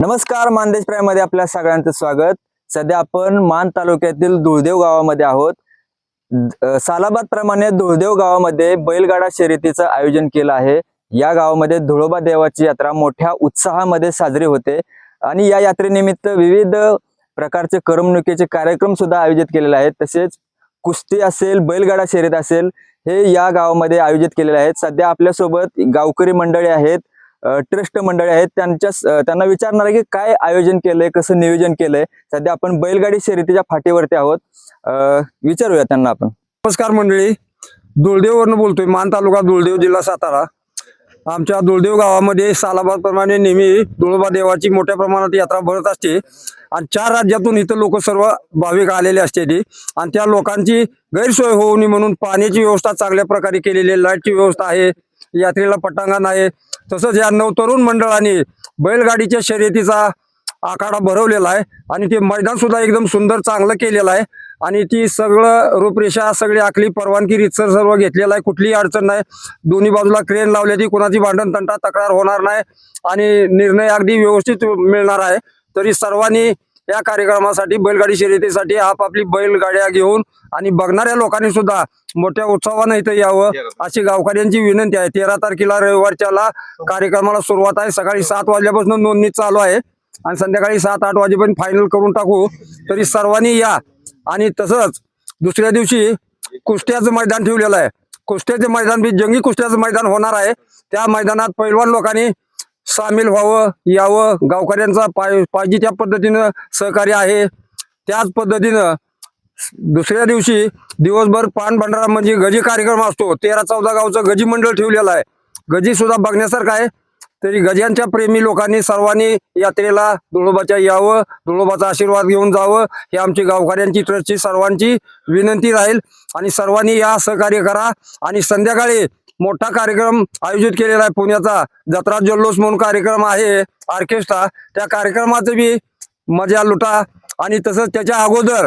नमस्कार मानदेशमध्ये आपल्या सगळ्यांचं स्वागत. सध्या आपण मान तालुक्यातील धुळदेव गावामध्ये आहोत. सालाबाद प्रमाणे धुळदेव गावामध्ये बैलगाडा शर्यतीचं आयोजन केलं आहे. या गावामध्ये धुळोबा देवाची यात्रा मोठ्या उत्साहामध्ये साजरी होते. आणि या यात्रेनिमित्त विविध प्रकारचे करमणुकीचे कार्यक्रम सुद्धा आयोजित केलेले आहेत. तसेच कुस्ती असेल बैलगाडा शर्यत असेल हे या गावामध्ये आयोजित केलेले आहेत. सध्या आपल्यासोबत गावकरी मंडळी आहेत. ट्रस्ट मंडळी आहेत. त्यांच्या त्यांना विचारणार आहे की काय आयोजन केलंय कसं नियोजन केलंय. सध्या आपण बैलगाडी शर्यतीच्या फाटीवरती आहोत. अ, विचारूया त्यांना आपण. नमस्कार मंडळी. दुळदेववरनं बोलतोय. मान तालुका दुळदेव जिल्हा सातारा. आमच्या दुळदेव गावामध्ये सालाबाद प्रमाणे नेहमी दुळबा देवाची मोठ्या प्रमाणात यात्रा भरत असते. आणि चार राज्यातून इथं लोक सर्व भाविक आलेले असते ती. आणि त्या लोकांची गैरसोय होऊ नये म्हणून पाण्याची व्यवस्था चांगल्या प्रकारे केलेली आहे. लाईटची व्यवस्था आहे. यात्रेला पटांगण आहे. तसंच या नवतरुण मंडळाने बैलगाडीच्या शर्यतीचा आखाडा भरवलेला आहे आणि ते मैदान सुद्धा एकदम सुंदर चांगलं केलेलं आहे. आणि ती सगळं रूपरेषा सगळी आखली परवानगी रितसर सर्व घेतलेलं आहे. कुठलीही अडचण नाही. दोन्ही बाजूला क्रेन लावली ती कोणाची भांडण तंटा तक्रार होणार नाही. आणि निर्णय अगदी व्यवस्थित मिळणार आहे. तरी सर्वांनी या कार्यक्रमासाठी बैलगाडी शर्यतीसाठी आपापली बैलगाड्या घेऊन आणि बघणाऱ्या लोकांनी सुद्धा मोठ्या उत्सवानं इथं यावं अशी गावकऱ्यांची विनंती आहे. तेरा तारखेला रविवारच्याला कार्यक्रमाला सुरुवात आहे. सकाळी सात वाजल्यापासून नोंदणी चालू आहे. आणि संध्याकाळी सात आठ वाजेपर्यंत फायनल करून टाकू. तरी सर्वांनी या. आणि तसंच दुसऱ्या दिवशी कुस्त्याचं मैदान ठेवलेलं आहे. कुस्त्याचे मैदान बी जंगी कुस्त्याचं मैदान होणार आहे. त्या मैदानात पैलवान लोकांनी सामील व्हावं यावं. गावकऱ्यांचा पाय पाहिजे त्या पद्धतीनं सहकार्य आहे. त्याच पद्धतीनं दुसऱ्या दिवशी दिवसभर पानभंडारा म्हणजे गजी कार्यक्रम असतो. तेरा चौदा गावचं गजी मंडळ ठेवलेलं आहे. गजी सुद्धा बघण्यासारखं आहे. तरी गजांच्या प्रेमी लोकांनी सर्वांनी यात्रेला धुळोबाच्या यावं धुळोबाचा आशीर्वाद घेऊन जावं. हे आमची गावकऱ्यांची ट्रस्टची सर्वांची विनंती राहील. आणि सर्वांनी या सहकार्य करा. आणि संध्याकाळी मोठा कार्यक्रम आयोजित केलेला आहे पुण्याचा. जत्रा जल्लोष म्हणून कार्यक्रम आहे. ऑर्केस्ट्रा. त्या कार्यक्रमाचं बी मजा लुटा. आणि तसंच त्याच्या अगोदर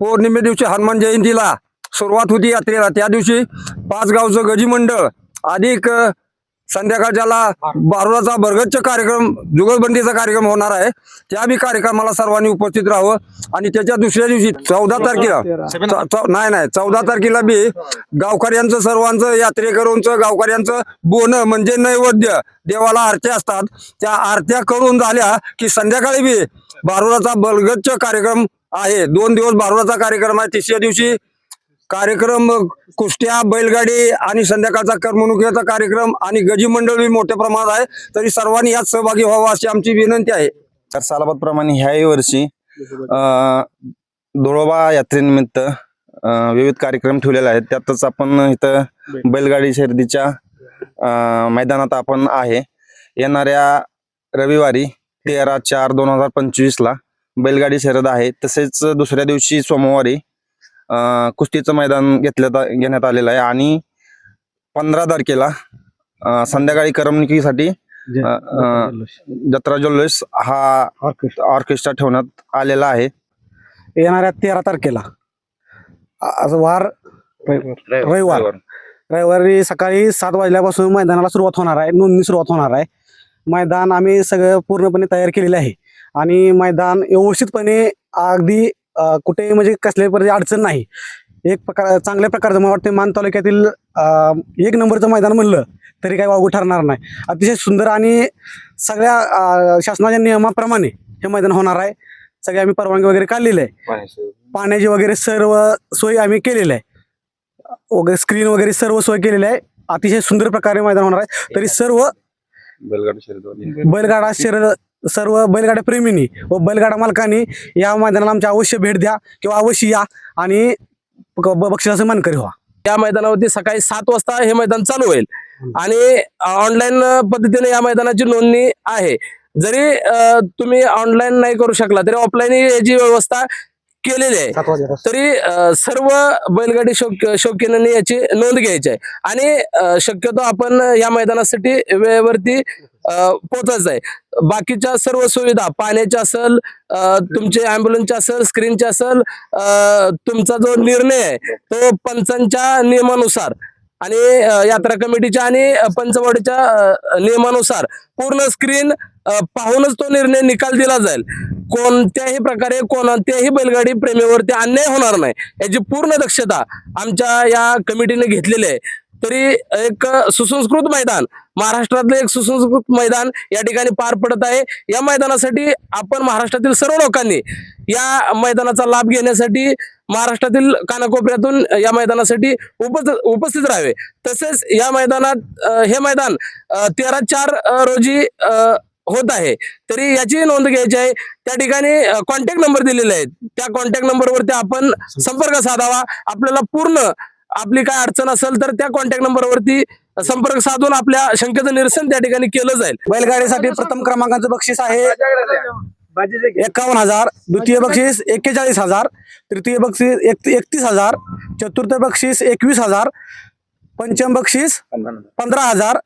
पौर्णिमे दिवशी हनुमान जयंतीला सुरुवात होती यात्रेला. त्या दिवशी पाच गावचं गजी मंडळ अधिक संध्याकाळच्याला बारुळाचा बरगतचा कार्यक्रम जुगलबंदीचा कार्यक्रम होणार आहे. त्या बी कार्यक्रमाला सर्वांनी उपस्थित राहावं. आणि त्याच्या दुसऱ्या दिवशी चौदा तारखेला नाही नाही चौदा तारखेला बी गावकऱ्यांचं सर्वांचं यात्रेकरूंचं गावकऱ्यांचं बोन म्हणजे नैवेद्य देवाला आरत्या असतात. त्या आरत्या करून झाल्या की संध्याकाळी बी बारुळाचा बलगतचा कार्यक्रम आहे. दोन दिवस बारुळाचा कार्यक्रम आहे. तिसऱ्या दिवशी कार्यक्रम कुस्त्या बैलगाडी आणि संध्याकाळचा करमणुकीचा कार्यक्रम आणि गजी मंडळ मोठ्या प्रमाणात आहे. तरी सर्वांनी यात सहभागी व्हावा अशी आमची विनंती आहे. तर सालाबाद प्रमाणे ह्याही वर्षी धुळोबा यात्रेनिमित्त विविध कार्यक्रम ठेवलेले आहेत. त्यातच आपण इथं बैलगाडी शर्दीच्या मैदानात आपण आहे. येणाऱ्या रविवारी तेरा चार दोन हजार पंचवीसला बैलगाडी शर्यत आहे. तसेच दुसऱ्या दिवशी सोमवारी कुस्तीचं मैदान घेतलं घेण्यात आलेलं आहे. आणि पंधरा तारखेला संध्याकाळी करमणुकीसाठी जत्रा जल्लोष. हा ऑर्केस्ट्रा. ठेवण्यात आलेला आहे. येणाऱ्या तेरा तारखेला. आज वार रविवार. रविवारी सकाळी सात वाजल्यापासून मैदानाला सुरुवात होणार आहे. नोंदणी सुरुवात होणार आहे. मैदान आम्ही सगळं पूर्णपणे तयार केलेले आहे. आणि मैदान व्यवस्थितपणे अगदी कुठेही म्हणजे कसल्याही प्रकारची अडचण नाही. एक प्रकार चांगल्या प्रकारचं मला वाटतं मान तालुक्यातील एक नंबरचं मैदान म्हणलं तरी काही वावगं ठरणार नाही. अतिशय सुंदर आणि सगळ्या शासनाच्या नियमाप्रमाणे हे मैदान होणार आहे. सगळे आम्ही परवानगी वगैरे काढलेली आहे. पाण्याची. वगैरे सर्व सोय आम्ही केलेली आहे. वगैरे स्क्रीन वगैरे सर्व सोय केलेली आहे. अतिशय सुंदर प्रकारे मैदान होणार आहे. तरी सर्व बैलगाडी शर्यत बैलगाडा शर्यत सर्व बैलगाड्या प्रेमींनी व बैलगाडा मालकांनी या मैदानाला आमच्या अवश्य भेट द्या किंवा अवश्य या आणि ब- बक्षिसाचं मानकरी व्हा. या मैदानावरती सकाळी सात वाजता हे मैदान चालू होईल. आणि ऑनलाईन पद्धतीने या मैदानाची नोंदणी आहे. जरी तुम्ही ऑनलाईन नाही करू शकला तरी ऑफलाईन याची व्यवस्था केलेली आहे. तरी सर्व बैलगाडी शौक शौकीनांनी याची नोंद घ्यायची आहे. आणि शक्यतो आपण या मैदानासाठी वेळेवरती पोहोचायचं आहे. बाकीच्या सर्व सुविधा पाण्याच्या असेल तुमचे अँब्युलन्सच्या असेल स्क्रीनच्या असेल तुमचा जो निर्णय आहे तो पंचांच्या नियमानुसार आणि यात्रा कमिटीच्या आणि पंचवाडीच्या नियमानुसार पूर्ण स्क्रीन पाहूनच तो निर्णय निकाल दिला जाईल. कोणत्याही प्रकारे कोणत्याही बैलगाडी प्रेमीवरती अन्याय होणार नाही. याची पूर्ण दक्षता आमच्या या कमिटीने घेतलेली आहे. तरी एक सुसंस्कृत मैदान महाराष्ट्रातलं एक सुसंस्कृत मैदान या ठिकाणी पार पडत आहे. या मैदानासाठी आपण महाराष्ट्रातील सर्व लोकांनी या मैदानाचा लाभ घेण्यासाठी महाराष्ट्रातील कानाकोपऱ्यातून या मैदानासाठी उपस्थित उपस्थित राहावे. तसेच या मैदानात हे मैदान तेरा चार रोजी होत आहे. तरी याची नोंद घ्यायची आहे. त्या ठिकाणी कॉन्टॅक्ट नंबर दिलेले आहेत. त्या कॉन्टॅक्ट नंबरवरती आपण संपर्क साधावा. आपल्याला पूर्ण आपली काय अडचण असेल तर त्या कॉन्टॅक्ट नंबरवरती संपर्क साधून आपल्या शंकेचं निरसन त्या ठिकाणी केलं जाईल. बैलगाडीसाठी प्रथम क्रमांकाचं बक्षीस आहे एकावन्न हजार द्वितीय बक्षीस एक्केचाळीस हजार तृतीय बक्षीस एक एकतीस हजार चतुर्थ बक्षीस एकवीस हजार पंचम बक्षीस पंधरा हजार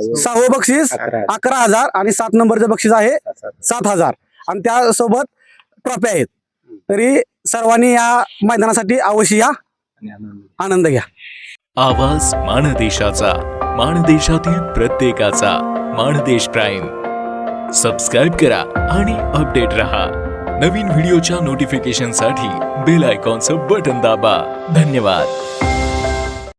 सहावं बक्षीस अकरा हजार. आणि सात नंबरचं बक्षीस आहे सात हजार. आणि त्यासोबत ट्रॉफी आहेत. तरी सर्वांनी या मैदानासाठी अवश्य या आनंद घ्या. आवाज माणदेशाचा माणदेशातील प्रत्येकाचा माणदेश प्राईम. सबस्क्राईब करा आणि अपडेट रहा. नवीन व्हिडिओच्या नोटिफिकेशनसाठी बेल आयकॉनचं बटन दाबा. धन्यवाद.